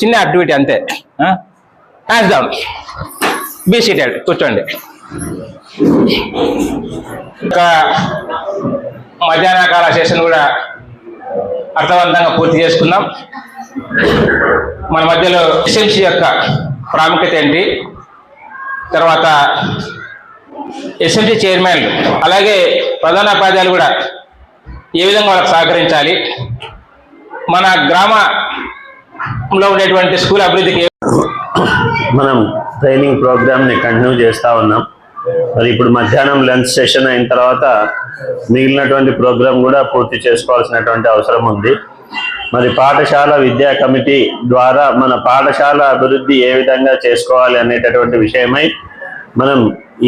చిన్న యాక్టివిటీ అంతే. Hands down be seated కూర్చోండి. ఇంకా మధ్యాహ్న సెషన్ కూడా అర్థవంతంగా పూర్తి చేసుకుందాం. మన మధ్యలో ఎస్ఎంసీ యొక్క ప్రాముఖ్యత ఏంటి? తర్వాత ఎస్ఎంసీ చైర్మన్ అలాగే ప్రధానోపాధ్యాయులు కూడా ఏ విధంగా వాళ్ళకి సహకరించాలి? మన గ్రామ లో ఉండేటువంటి స్కూల్ అభివృద్ధికి మనం ట్రైనింగ్ ప్రోగ్రామ్ని కంటిన్యూ చేస్తూ ఉన్నాం. మరి ఇప్పుడు మధ్యాహ్నం లంచ్ సెషన్ అయిన తర్వాత మిగిలినటువంటి ప్రోగ్రామ్ కూడా పూర్తి చేసుకోవాల్సినటువంటి అవసరం ఉంది. మరి పాఠశాల విద్యా కమిటీ ద్వారా మన పాఠశాల అభివృద్ధి ఏ విధంగా చేసుకోవాలి అనేటటువంటి విషయమై మనం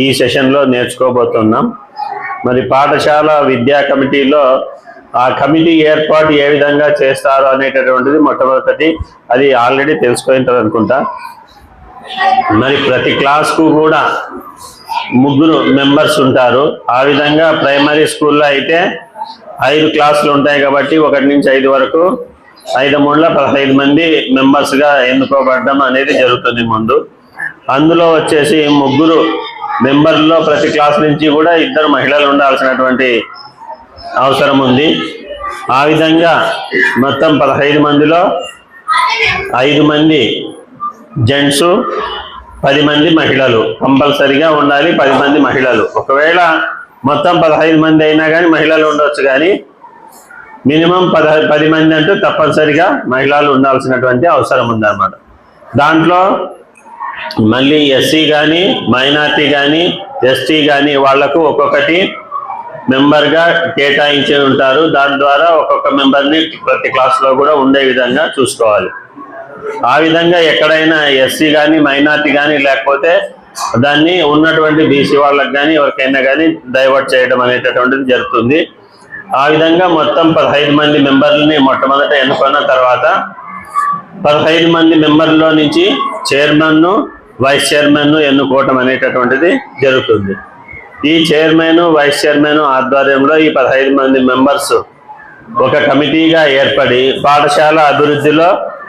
ఈ సెషన్లో నేర్చుకోబోతున్నాం. మరి పాఠశాల విద్యా కమిటీలో ఆ కమిటీ ఏర్పాటు ఏ విధంగా చేస్తారు అనేటటువంటిది మొట్టమొదటి అది ఆల్రెడీ తెలుసుకుంటారు అనుకుంటా. మరి ప్రతి క్లాస్కు కూడా ముగ్గురు మెంబర్స్ ఉంటారు. ఆ విధంగా ప్రైమరీ స్కూల్లో అయితే ఐదు క్లాసులు ఉంటాయి కాబట్టి ఒకటి నుంచి ఐదు వరకు ఐదు మూడుల పదహైదు మంది మెంబర్స్గా ఎన్నుకోబడడం అనేది జరుగుతుంది ముందు. అందులో వచ్చేసి ముగ్గురు మెంబర్లో ప్రతి క్లాస్ నుంచి కూడా ఇద్దరు మహిళలు ఉండాల్సినటువంటి అవసరం ఉంది ఆ విధంగా మొత్తం పదహైదు మందిలో ఐదు మంది జెంట్స్ పది మంది మహిళలు. కంపల్సరిగా ఉండాలి పది మంది మహిళలు. ఒకవేళ మొత్తం పదహైదు మంది అయినా కానీ మహిళలు ఉండొచ్చు కానీ మినిమం పద పది మంది అంటూ తప్పనిసరిగా మహిళలు ఉండాల్సినటువంటి అవసరం ఉందన్నమాట. దాంట్లో మళ్ళీ ఎస్సీ కానీ మైనార్టీ కానీ ఎస్టీ కానీ వాళ్ళకు ఒక్కొక్కటి మెంబర్గా కేటాయించి ఉంటారు. దాని ద్వారా ఒక్కొక్క మెంబర్ని ప్రతి క్లాస్లో కూడా ఉండే విధంగా చూసుకోవాలి. ఆ విధంగా ఎక్కడైనా ఎస్సీ కానీ మైనార్టీ కానీ లేకపోతే దాన్ని ఉన్నటువంటి బీసీ వాళ్ళకి కానీ ఎవరికైనా కానీ డైవర్ట్ చేయడం అనేటటువంటిది జరుగుతుంది. ఆ విధంగా మొత్తం పదహైదు మంది మెంబర్లని మొట్టమొదట ఎన్నుకున్న తర్వాత పదహైదు మంది మెంబర్లో నుంచి చైర్మన్ను వైస్ చైర్మన్ను ఎన్నుకోవటం అనేటటువంటిది జరుగుతుంది. ఈ చైర్మన్ వైస్ చైర్మన్ ఆధ్వర్యంలో ఈ పదహైదు మంది మెంబర్స్ ఒక కమిటీగా ఏర్పడి పాఠశాల అభివృద్ధిలో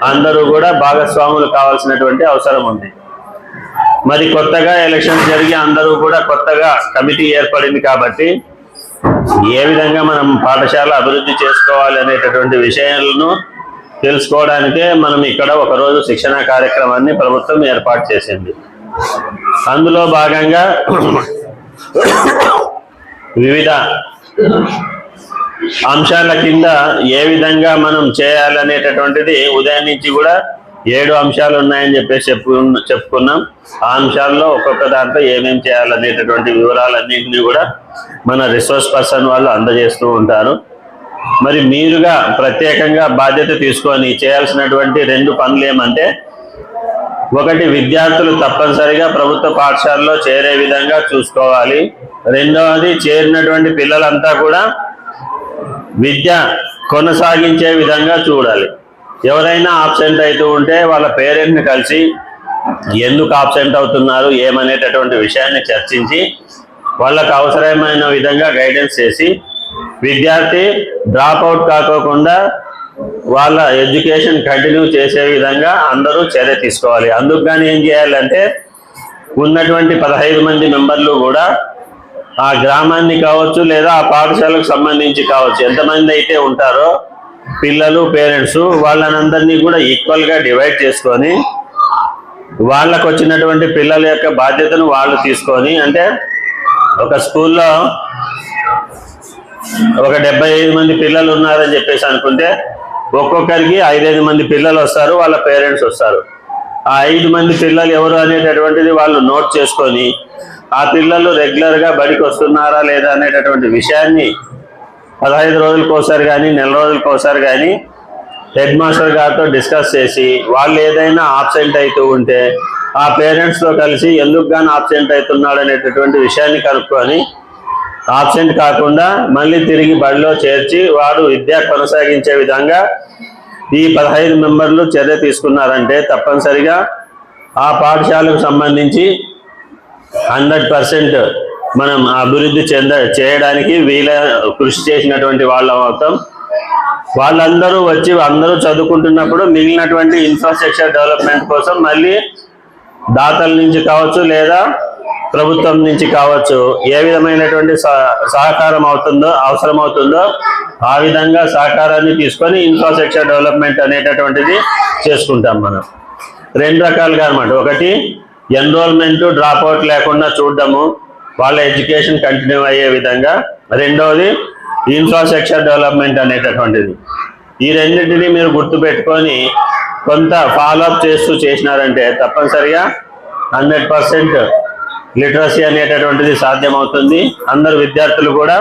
అందరూ కూడా భాగస్వాములు కావాల్సినటువంటి అవసరం ఉంది. మరి కొత్తగా ఎలక్షన్ జరిగి అందరూ కూడా కొత్తగా కమిటీ ఏర్పడింది కాబట్టి ఏ విధంగా మనం పాఠశాల అభివృద్ధి చేసుకోవాలి అనేటటువంటి విషయాలను తెలుసుకోవడానికే మనం ఇక్కడ ఒకరోజు శిక్షణ కార్యక్రమాన్ని ప్రభుత్వం ఏర్పాటు చేసింది. అందులో భాగంగా వివిధ అంశాల కింద ఏ విధంగా మనం చేయాలనేటటువంటిది ఉదయం నుంచి కూడా ఏడు అంశాలు ఉన్నాయని చెప్పేసి చెప్పు చెప్పుకున్నాం. ఆ అంశాల్లో ఒక్కొక్క దాంట్లో ఏమేం చేయాలనేటటువంటి వివరాలన్నింటినీ కూడా మన రిసోర్స్ పర్సన్ వాళ్ళు అందజేస్తూ ఉంటారు. మరి మీరుగా ప్రత్యేకంగా బాధ్యత తీసుకొని చేయాల్సినటువంటి రెండు పనులు ఏమంటే ఒకటి విద్యార్థులు తప్పనిసరిగా ప్రభుత్వ పాఠశాలలో చేరే విధంగా చూసుకోవాలి. రెండవది చేరినటువంటి పిల్లలంతా కూడా విద్య కొనసాగించే విధంగా చూడాలి. ఎవరైనా ఆబ్సెంట్ అవుతూ ఉంటే వాళ్ళ పేరెంట్ని కలిసి ఎందుకు ఆబ్సెంట్ అవుతున్నారు ఏమనేటటువంటి విషయాన్ని చర్చించి వాళ్ళకు అవసరమైన విధంగా గైడెన్స్ చేసి విద్యార్థి డ్రాప్ అవుట్ కాకోకుండా వాళ్ళ ఎడ్యుకేషన్ కంటిన్యూ చేసే విధంగా అందరూ చర్య తీసుకోవాలి. అందుకు కానీ ఏం చేయాలంటే ఉన్నటువంటి పదహైదు మంది మెంబర్లు కూడా ఆ గ్రామాన్ని కావచ్చు లేదా ఆ పాఠశాలకు సంబంధించి కావచ్చు ఎంతమంది అయితే ఉంటారో పిల్లలు పేరెంట్స్ వాళ్ళనందరినీ కూడా ఈక్వల్గా డివైడ్ చేసుకొని వాళ్ళకు వచ్చినటువంటి పిల్లల యొక్క బాధ్యతను వాళ్ళు తీసుకొని అంటే ఒక స్కూల్లో ఒక డెబ్బై ఐదు మంది పిల్లలు ఉన్నారని చెప్పేసి అనుకుంటే ఒక్కొక్కరికి ఐదైదు మంది పిల్లలు వస్తారు వాళ్ళ పేరెంట్స్ వస్తారు. ఆ ఐదు మంది పిల్లలు ఎవరు అనేటటువంటిది వాళ్ళు నోట్ చేసుకొని ఆ పిల్లలు రెగ్యులర్గా బడికి వస్తున్నారా లేదా అనేటటువంటి విషయాన్ని పదహైదు రోజులకు ఒకసారి కానీ నెల రోజులకు ఒకసారి కానీ హెడ్ మాస్టర్ గారితో డిస్కస్ చేసి వాళ్ళు ఏదైనా ఆబ్సెంట్ అవుతూ ఉంటే ఆ పేరెంట్స్తో కలిసి ఎందుకు కానీ ఆబ్సెంట్ అవుతున్నాడు అనేటటువంటి విషయాన్ని కనుక్కొని ఆబ్సెంట్ కాకుండా మళ్ళీ తిరిగి బడిలో చేర్చి వారు విద్య కొనసాగించే విధంగా ఈ పదహైదు మెంబర్లు చర్య తీసుకున్నారంటే తప్పనిసరిగా ఆ పాఠశాలకు సంబంధించి హండ్రెడ్ పర్సెంట్ మనం అభివృద్ధి చెంద చేయడానికి వీల కృషి చేసినటువంటి వాళ్ళ మొత్తం. వాళ్ళందరూ వచ్చి అందరూ చదువుకుంటున్నప్పుడు మిగిలినటువంటి ఇన్ఫ్రాస్ట్రక్చర్ డెవలప్మెంట్ కోసం మళ్ళీ దాతల నుంచి కావచ్చు లేదా ప్రభుత్వం నుంచి కావచ్చు ఏ విధమైనటువంటి సహ- సహకారం అవుతుందో అవసరం అవుతుందో ఆ విధంగా సహకారాన్ని తీసుకొని ఇన్ఫ్రాస్ట్రక్చర్ డెవలప్మెంట్ అనేటటువంటిది చేసుకుంటాం మనం. రెండు రకాలుగా అనమాట ఒకటి ఎన్రోల్మెంట్ డ్రాప్అవుట్ లేకుండా చూడడము వాళ్ళ ఎడ్యుకేషన్ కంటిన్యూ అయ్యే విధంగా. రెండవది ఇన్ఫ్రాస్ట్రక్చర్ డెవలప్మెంట్ అనేటటువంటిది. ఈ రెండింటిని మీరు గుర్తుపెట్టుకొని కొంత ఫాలోఅప్ చేస్తూ చేసినారంటే తప్పనిసరిగా హండ్రెడ్ పర్సెంట్ లిటరసీ అనేటటువంటిది సాధ్యమవుతుంది. అందరు విద్యార్థులు కూడా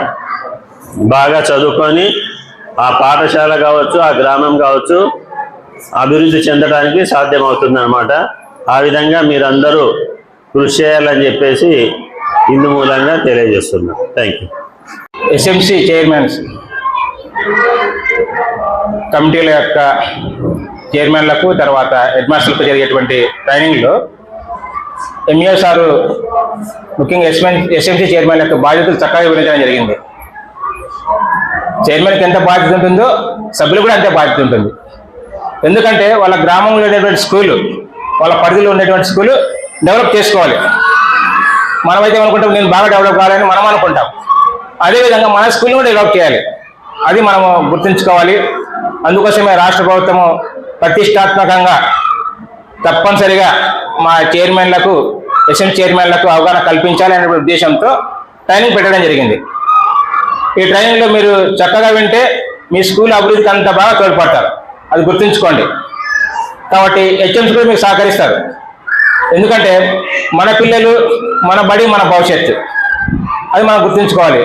బాగా చదువుకొని ఆ పాఠశాల కావచ్చు ఆ గ్రామం కావచ్చు అభివృద్ధి చెందడానికి సాధ్యమవుతుంది అనమాట ఆ విధంగా మీరందరూ కృషి చేయాలని చెప్పేసి ఇందు మూలంగా తెలియజేస్తున్నాం. థ్యాంక్ యూ ఎస్ఎంసి చైర్మన్స్ కమిటీల యొక్క చైర్మన్లకు తర్వాత హెడ్ మాస్టర్లకు జరిగేటువంటి ట్రైనింగ్లో ఎంఈఓ సారు ముఖ్యంగా ఎస్ఎం ఎస్ఎంసీ చైర్మన్ యొక్క బాధ్యతలు చక్కగా వివరించడం జరిగింది. చైర్మన్కి ఎంత బాధ్యత ఉంటుందో సభ్యులు కూడా అంతే బాధ్యత ఉంటుంది. ఎందుకంటే వాళ్ళ గ్రామంలో ఉండేటువంటి స్కూలు వాళ్ళ పరిధిలో ఉండేటువంటి స్కూలు డెవలప్ చేసుకోవాలి. మనమైతే అనుకుంటాం నేను బాగా డెవలప్ కావాలని మనం అనుకుంటాం. అదేవిధంగా మన స్కూల్ని కూడా డెవలప్ చేయాలి. అది మనము గుర్తుంచుకోవాలి. అందుకోసమే రాష్ట్ర ప్రభుత్వము ప్రతిష్టాత్మకంగా తప్పనిసరిగా మా చైర్మన్లకు ఎస్ఎం చైర్మన్లకు అవగాహన కల్పించాలనే ఉద్దేశంతో ట్రైనింగ్ పెట్టడం జరిగింది. ఈ ట్రైనింగ్లో మీరు చక్కగా వింటే మీ స్కూల్ అభివృద్ధికి అంత బాగా తోడ్పడతారు. అది గుర్తుంచుకోండి. కాబట్టి హెచ్ఎంస్ కూడా మీకు సహకరిస్తారు. ఎందుకంటే మన పిల్లలు మన బడి మన భవిష్యత్తు. అది మనం గుర్తుంచుకోవాలి.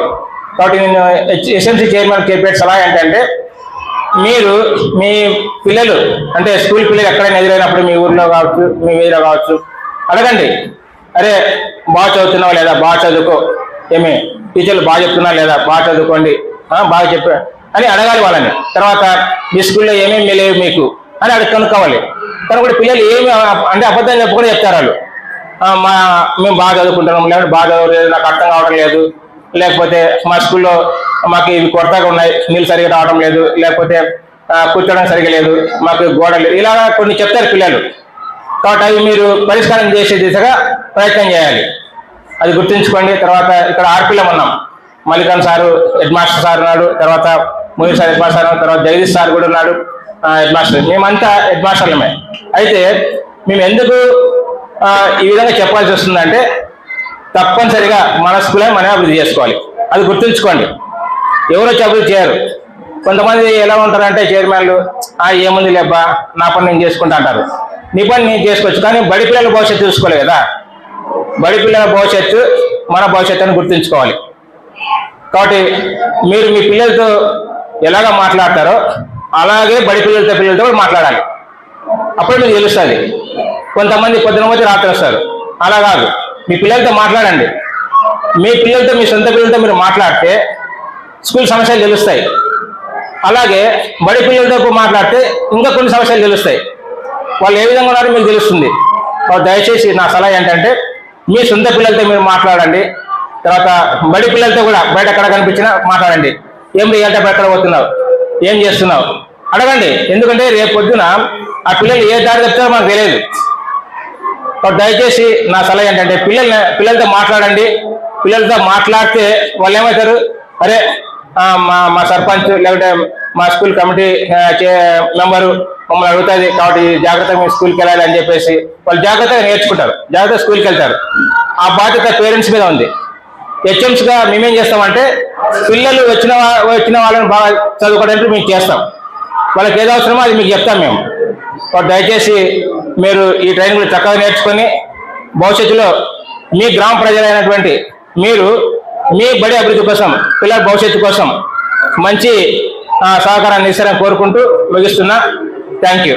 కాబట్టి నేను ఎస్ఎంసీ చైర్మన్ చెప్పే సలహా ఏంటంటే మీరు మీ పిల్లలు అంటే స్కూల్ పిల్లలు ఎక్కడైనా ఎదురైనప్పుడు మీ ఊర్లో కావచ్చు మీ వీధిలో కావచ్చు అడగండి. అరే బాగా చదువుతున్నావా లేదా? బాగా చదువుకో. ఏమి? టీచర్లు బాగా చెప్తున్నా లేదా? బాగా చదువుకోండి. బాగా చెప్ప అని అడగాలి వాళ్ళని. తర్వాత మీ స్కూల్లో ఏమేమి లేవు మీకు అని అడిగి కనుక్కోవాలి. కానీ కూడా పిల్లలు ఏమి అంటే అబద్ధం కూడా చెప్తారు వాళ్ళు. మా మేము బాగా చదువుకుంటున్నాం. లేదంటే బాగా చదవలేదు నాకు అర్థం కావడం లేదు. లేకపోతే మా స్కూల్లో మాకు ఇవి కొరతగా ఉన్నాయి నీళ్ళు సరిగా రావడం లేదు లేకపోతే కూర్చోవడం సరిగా లేదు మాకు గోడలు ఇలా కొన్ని చెప్తారు పిల్లలు. కాబట్టి అవి మీరు పరిష్కారం చేసే దిశగా ప్రయత్నం చేయాలి. అది గుర్తుంచుకోండి. తర్వాత ఇక్కడ ఆర్పిలం ఉన్నాం. మల్లికాన్ సారు హెడ్ మాస్టర్ సార్ ఉన్నాడు. తర్వాత మోహిత్ సార్ హెడ్ మాస్టర్ తర్వాత జగదీష్ సార్ కూడా ఉన్నాడు. Head master. మేమంతా హెడ్ మాస్టర్లమే. అయితే మేము ఎందుకు ఈ విధంగా చెప్పాల్సి వస్తుందంటే తప్పనిసరిగా మన స్కూలే మనం అభివృద్ధి చేసుకోవాలి. అది గుర్తుంచుకోండి. ఎవరు చదువు చేయరు. కొంతమంది ఎలా ఉంటారంటే చైర్మన్లు ఆ ఏముంది లేబ్బా నా పని నేను చేసుకుంటా అంటారు. నీ పని నేను చేసుకోవచ్చు కానీ బడి పిల్లల భవిష్యత్తు చూసుకోవాలి కదా. బడి పిల్లల భవిష్యత్తు మన భవిష్యత్తు అని గుర్తుంచుకోవాలి. కాబట్టి మీరు మీ పిల్లలతో ఎలాగ మాట్లాడతారో అలాగే బడి పిల్లలతో పిల్లలతో కూడా మాట్లాడాలి. అప్పుడు మీకు తెలుస్తుంది. కొంతమంది పొద్దున పోతే రాత్రి వస్తారు. అలా కాదు. మీ పిల్లలతో మాట్లాడండి. మీ పిల్లలతో మీ సొంత పిల్లలతో మీరు మాట్లాడితే స్కూల్ సమస్యలు తెలుస్తాయి. అలాగే బడి పిల్లలతో మాట్లాడితే ఇంకా కొన్ని సమస్యలు తెలుస్తాయి. వాళ్ళు ఏ విధంగా ఉన్నారో మీకు తెలుస్తుంది. దయచేసి నా సలహా ఏంటంటే మీ సొంత పిల్లలతో మీరు మాట్లాడండి. తర్వాత బడి పిల్లలతో కూడా బయట ఎక్కడ కనిపించినా మాట్లాడండి. ఏం రియాల్టీ ఎక్కడ పోతున్నావు? ఏం చేస్తున్నావు? అడగండి. ఎందుకంటే రేపు పొద్దున ఆ పిల్లలు ఏ దారి చెప్తారో మనకు తెలియదు. దయచేసి నా సలహా ఏంటంటే పిల్లల్ని పిల్లలతో మాట్లాడండి. పిల్లలతో మాట్లాడితే వాళ్ళు ఏమవుతారు? అరే మా మా సర్పంచ్ లేకుంటే మా స్కూల్ కమిటీ మెంబరు మమ్మల్ని అడుగుతుంది కాబట్టి జాగ్రత్తగా మీ స్కూల్కి వెళ్ళాలి అని చెప్పేసి వాళ్ళు జాగ్రత్తగా నేర్చుకుంటారు. జాగ్రత్తగా స్కూల్కి వెళ్తారు. ఆ బాధ్యత పేరెంట్స్ మీద ఉంది. హెచ్ఎంస్గా మేమేం చేస్తామంటే పిల్లలు వచ్చిన వచ్చిన వాళ్ళని బాగా చదువుకోవడానికి మేము చేస్తాం. వాళ్ళకి ఏది అవసరమో అది మీకు చెప్తాం మేము. దయచేసి మీరు ఈ ట్రైనింగ్ చక్కగా నేర్చుకొని భవిష్యత్తులో మీ గ్రామ ప్రజలైనటువంటి మీరు మీ బడి అభివృద్ధి కోసం పిల్లల భవిష్యత్తు కోసం మంచి సహకారాన్ని ఇస్తారని కోరుకుంటూ ముగిస్తున్నా. Thank you